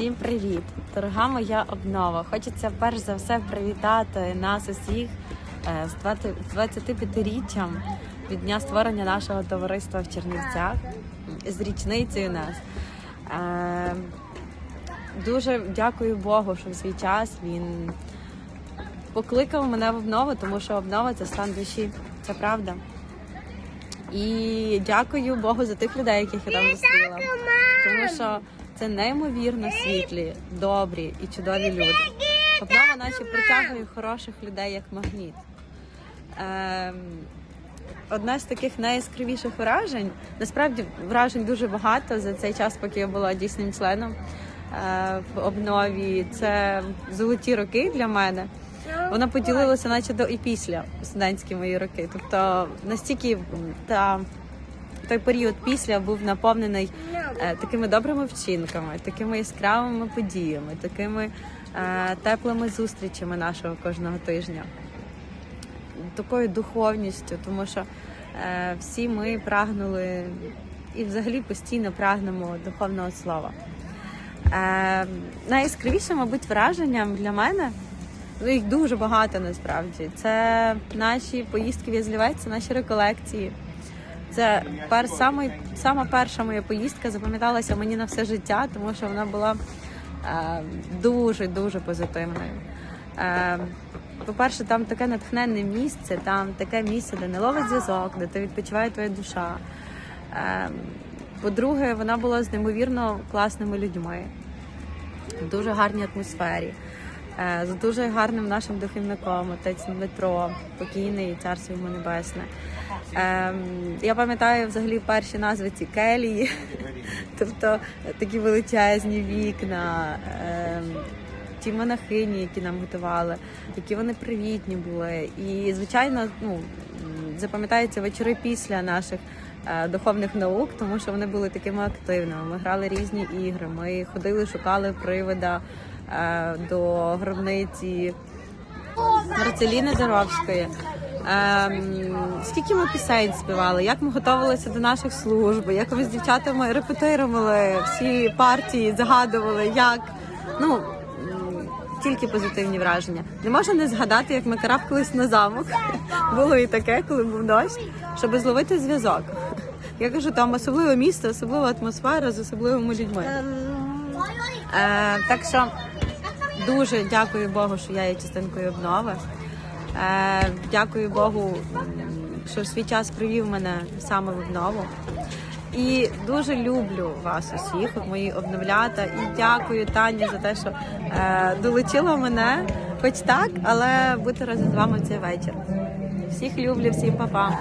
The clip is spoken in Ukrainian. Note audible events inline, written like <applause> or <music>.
Всім привіт! Дорога моя обнова. Хочеться перш за все привітати нас усіх е, з 20 25-річчям від дня створення нашого товариства в Чернівцях з річницею нас. Е, Дуже дякую Богу, що в свій час він покликав мене в обнову, тому що обнова це стан душі, це правда. І дякую Богу за тих людей, яких я там зустріла. Тому що це неймовірно світлі, добрі і чудові люди. Обнова наче притягує хороших людей як магніт. Ем, одне з таких найяскравіших вражень, насправді вражень дуже багато за цей час, поки я була дійсним членом е, в обнові. Це золоті роки для мене. Вона поділилася, наче до і після студентські мої роки. Тобто настільки та той період після був наповнений е, такими добрими вчинками, такими яскравими подіями, такими е, теплими зустрічами нашого кожного тижня, такою духовністю, тому що е, всі ми прагнули і взагалі постійно прагнемо духовного слова. Е, найяскравішим, мабуть, враженням для мене. Ну, їх дуже багато насправді. Це наші поїздки в Язлівець, це наші реколекції. Це пер, самий, сама перша моя поїздка запам'яталася мені на все життя, тому що вона була е, дуже дуже позитивною. Е, по-перше, там таке натхненне місце, там таке місце, де не ловить зв'язок, де ти відпочиває твоя душа. Е, по-друге, вона була з неймовірно класними людьми, в дуже гарній атмосфері. Е, з дуже гарним нашим духовником, отець Дмитро, покійний царство йому небесне. Ем, я пам'ятаю взагалі перші назви ці келії, <laughs> тобто е, такі величезні вікна, ем, ті монахині, які нам готували, які вони привітні були. І, звичайно, ну, запам'ятаються вечори після наших е, духовних наук, тому що вони були такими активними. Ми грали різні ігри, ми ходили, шукали привида е, до гробниці Марцеліни Доровської. Ем, скільки ми пісень співали, як ми готувалися до наших служб, як ми з дівчатами репетирували всі партії, загадували, як. Ну, тільки позитивні враження. Не можна не згадати, як ми карабкались на замок. <laughs> Було і таке, коли був дощ, щоб зловити зв'язок. Я кажу, там особливе місто, особлива атмосфера з особливими людьми. Е, так що дуже дякую Богу, що я є частинкою обнови. Е, дякую Богу, що свій час привів мене саме в обнову. І дуже люблю вас усіх, мої обновлята. І дякую Тані за те, що е, долучила мене, хоч так, але бути разом з вами в цей вечір. Всіх люблю, всім па-па.